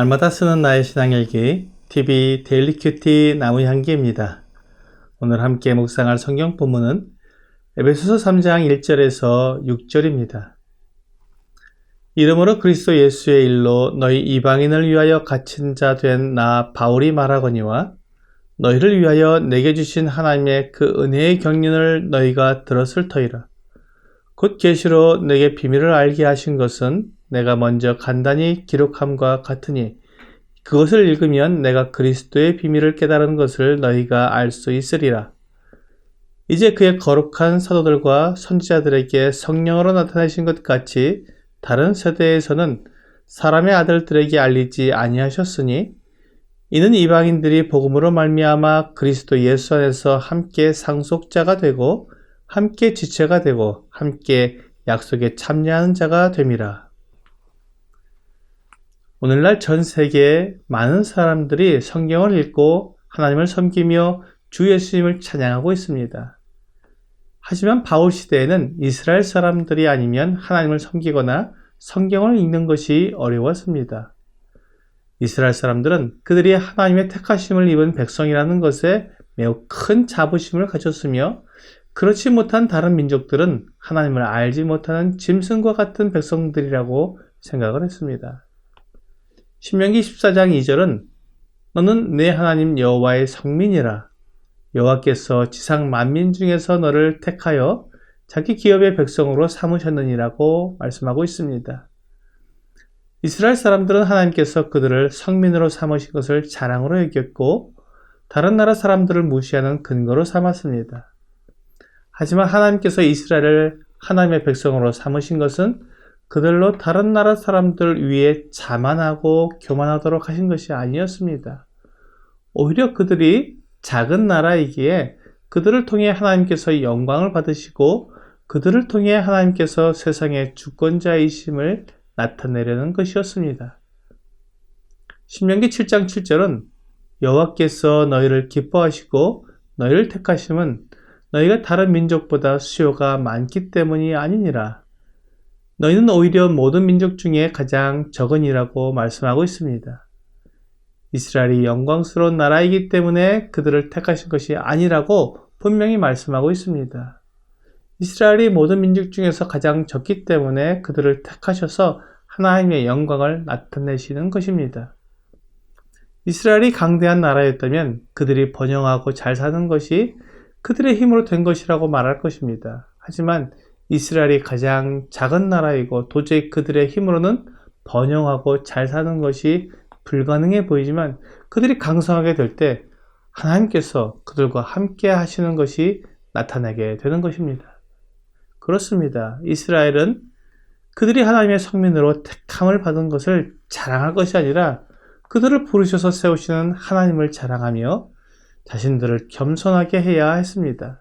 날마다 쓰는 나의 신앙일기 TV 데일리 큐티 나무향기입니다. 오늘 함께 묵상할 성경 본문은 에베소서 3장 1절에서 6절입니다. 이름으로 그리스도 예수의 일로 너희 이방인을 위하여 갇힌 자 된 나 바울이 말하거니와 너희를 위하여 내게 주신 하나님의 그 은혜의 경륜을 너희가 들었을 터이라. 곧 계시로 내게 비밀을 알게 하신 것은 내가 먼저 간단히 기록함과 같으니 그것을 읽으면 내가 그리스도의 비밀을 깨달은 것을 너희가 알 수 있으리라. 이제 그의 거룩한 사도들과 선지자들에게 성령으로 나타내신 것 같이 다른 세대에서는 사람의 아들들에게 알리지 아니하셨으니 이는 이방인들이 복음으로 말미암아 그리스도 예수 안에서 함께 상속자가 되고 함께 지체가 되고 함께 약속에 참여하는 자가 됨이라. 오늘날 전 세계에 많은 사람들이 성경을 읽고 하나님을 섬기며 주 예수님을 찬양하고 있습니다. 하지만 바울 시대에는 이스라엘 사람들이 아니면 하나님을 섬기거나 성경을 읽는 것이 어려웠습니다. 이스라엘 사람들은 그들이 하나님의 택하심을 입은 백성이라는 것에 매우 큰 자부심을 가졌으며 그렇지 못한 다른 민족들은 하나님을 알지 못하는 짐승과 같은 백성들이라고 생각을 했습니다. 신명기 14장 2절은 너는 내 하나님 여호와의 성민이라 여호와께서 지상 만민 중에서 너를 택하여 자기 기업의 백성으로 삼으셨느니라고 말씀하고 있습니다. 이스라엘 사람들은 하나님께서 그들을 성민으로 삼으신 것을 자랑으로 여겼고 다른 나라 사람들을 무시하는 근거로 삼았습니다. 하지만 하나님께서 이스라엘을 하나님의 백성으로 삼으신 것은 그들로 다른 나라 사람들 위에 자만하고 교만하도록 하신 것이 아니었습니다. 오히려 그들이 작은 나라이기에 그들을 통해 하나님께서 영광을 받으시고 그들을 통해 하나님께서 세상의 주권자이심을 나타내려는 것이었습니다. 신명기 7장 7절은 여호와께서 너희를 기뻐하시고 너희를 택하심은 너희가 다른 민족보다 수요가 많기 때문이 아니니라. 너희는 오히려 모든 민족 중에 가장 적은이라고 말씀하고 있습니다. 이스라엘이 영광스러운 나라이기 때문에 그들을 택하신 것이 아니라고 분명히 말씀하고 있습니다. 이스라엘이 모든 민족 중에서 가장 적기 때문에 그들을 택하셔서 하나님의 영광을 나타내시는 것입니다. 이스라엘이 강대한 나라였다면 그들이 번영하고 잘 사는 것이 그들의 힘으로 된 것이라고 말할 것입니다. 하지만 이스라엘이 가장 작은 나라이고 도저히 그들의 힘으로는 번영하고 잘 사는 것이 불가능해 보이지만 그들이 강성하게 될 때 하나님께서 그들과 함께 하시는 것이 나타나게 되는 것입니다. 그렇습니다. 이스라엘은 그들이 하나님의 성민으로 택함을 받은 것을 자랑할 것이 아니라 그들을 부르셔서 세우시는 하나님을 자랑하며 자신들을 겸손하게 해야 했습니다.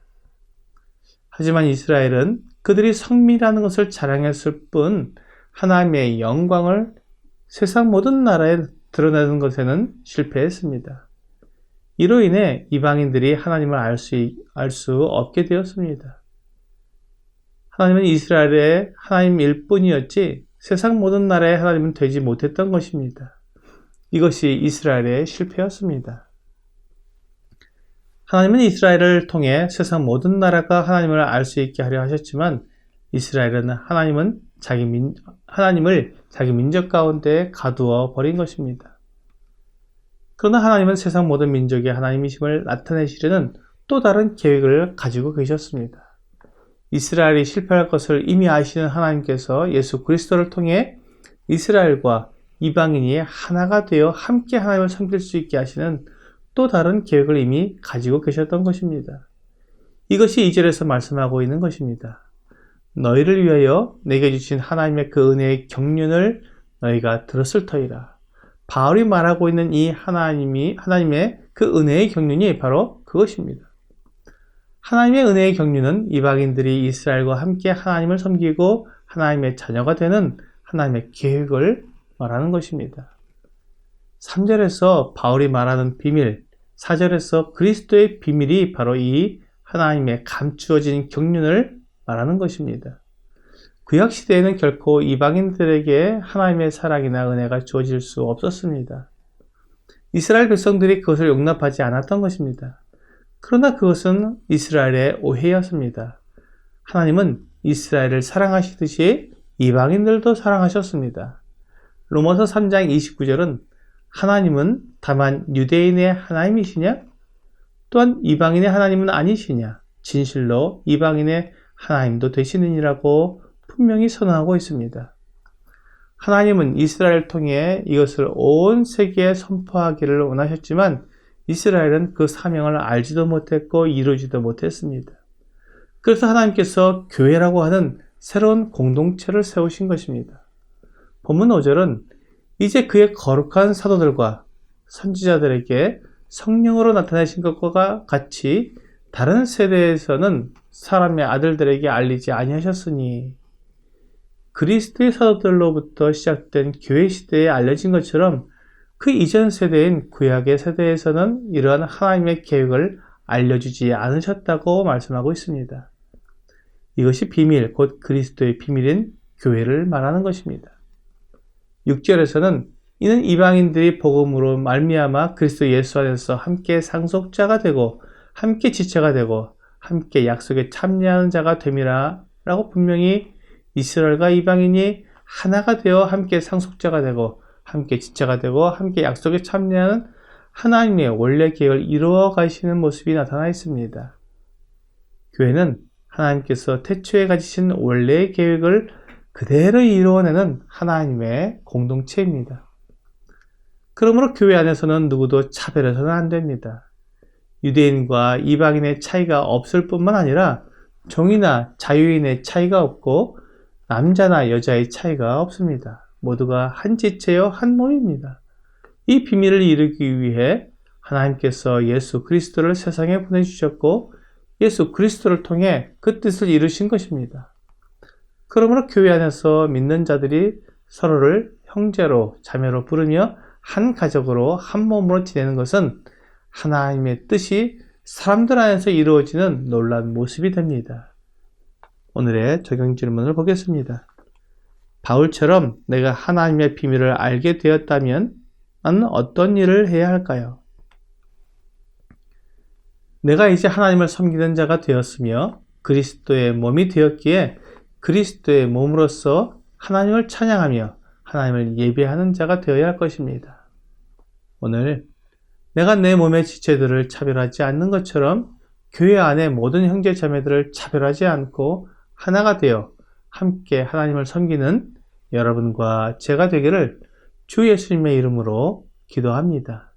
하지만 이스라엘은 그들이 성미라는 것을 자랑했을 뿐 하나님의 영광을 세상 모든 나라에 드러내는 것에는 실패했습니다. 이로 인해 이방인들이 하나님을 알 수, 알 수 없게 되었습니다. 하나님은 이스라엘의 하나님일 뿐이었지 세상 모든 나라의 하나님은 되지 못했던 것입니다. 이것이 이스라엘의 실패였습니다. 하나님은 이스라엘을 통해 세상 모든 나라가 하나님을 알 수 있게 하려 하셨지만 이스라엘은 하나님은 자기 민, 하나님을 자기 민족 가운데 가두어 버린 것입니다. 그러나 하나님은 세상 모든 민족의 하나님이심을 나타내시려는 또 다른 계획을 가지고 계셨습니다. 이스라엘이 실패할 것을 이미 아시는 하나님께서 예수 그리스도를 통해 이스라엘과 이방인이 하나가 되어 함께 하나님을 섬길 수 있게 하시는 또 다른 계획을 이미 가지고 계셨던 것입니다. 이것이 이절에서 말씀하고 있는 것입니다. 너희를 위하여 내게 주신 하나님의 그 은혜의 경륜을 너희가 들었을 터이라. 바울이 말하고 있는 이 하나님이 하나님의 그 은혜의 경륜이 바로 그것입니다. 하나님의 은혜의 경륜은 이방인들이 이스라엘과 함께 하나님을 섬기고 하나님의 자녀가 되는 하나님의 계획을 말하는 것입니다. 3절에서 바울이 말하는 비밀, 4절에서 그리스도의 비밀이 바로 이 하나님의 감추어진 경륜을 말하는 것입니다. 구약 시대에는 결코 이방인들에게 하나님의 사랑이나 은혜가 주어질 수 없었습니다. 이스라엘 백성들이 그것을 용납하지 않았던 것입니다. 그러나 그것은 이스라엘의 오해였습니다. 하나님은 이스라엘을 사랑하시듯이 이방인들도 사랑하셨습니다. 로마서 3장 29절은 하나님은 다만 유대인의 하나님이시냐? 또한 이방인의 하나님은 아니시냐? 진실로 이방인의 하나님도 되시느니라고 분명히 선언하고 있습니다. 하나님은 이스라엘을 통해 이것을 온 세계에 선포하기를 원하셨지만 이스라엘은 그 사명을 알지도 못했고 이루지도 못했습니다. 그래서 하나님께서 교회라고 하는 새로운 공동체를 세우신 것입니다. 본문 5절은 이제 그의 거룩한 사도들과 선지자들에게 성령으로 나타내신 것과 같이 다른 세대에서는 사람의 아들들에게 알리지 아니하셨으니 그리스도의 사도들로부터 시작된 교회 시대에 알려진 것처럼 그 이전 세대인 구약의 세대에서는 이러한 하나님의 계획을 알려주지 않으셨다고 말씀하고 있습니다. 이것이 비밀, 곧 그리스도의 비밀인 교회를 말하는 것입니다. 6절에서는 이는 이방인들이 복음으로 말미암아 그리스도 예수 안에서 함께 상속자가 되고 함께 지체가 되고 함께 약속에 참여하는 자가 됨이라 라고 분명히 이스라엘과 이방인이 하나가 되어 함께 상속자가 되고 함께 지체가 되고 함께 약속에 참여하는 하나님의 원래 계획을 이루어 가시는 모습이 나타나 있습니다. 교회는 하나님께서 태초에 가지신 원래의 계획을 그대로 이루어내는 하나님의 공동체입니다. 그러므로 교회 안에서는 누구도 차별해서는 안 됩니다. 유대인과 이방인의 차이가 없을 뿐만 아니라 종이나 자유인의 차이가 없고 남자나 여자의 차이가 없습니다. 모두가 한 지체요 한 몸입니다. 이 비밀을 이루기 위해 하나님께서 예수 그리스도를 세상에 보내주셨고 예수 그리스도를 통해 그 뜻을 이루신 것입니다. 그러므로 교회 안에서 믿는 자들이 서로를 형제로 자매로 부르며 한 가족으로 한 몸으로 지내는 것은 하나님의 뜻이 사람들 안에서 이루어지는 놀란 모습이 됩니다. 오늘의 적용 질문을 보겠습니다. 바울처럼 내가 하나님의 비밀을 알게 되었다면 나는 어떤 일을 해야 할까요? 내가 이제 하나님을 섬기는 자가 되었으며 그리스도의 몸이 되었기에 그리스도의 몸으로서 하나님을 찬양하며 하나님을 예배하는 자가 되어야 할 것입니다. 오늘 내가 내 몸의 지체들을 차별하지 않는 것처럼 교회 안의 모든 형제 자매들을 차별하지 않고 하나가 되어 함께 하나님을 섬기는 여러분과 제가 되기를 주 예수님의 이름으로 기도합니다.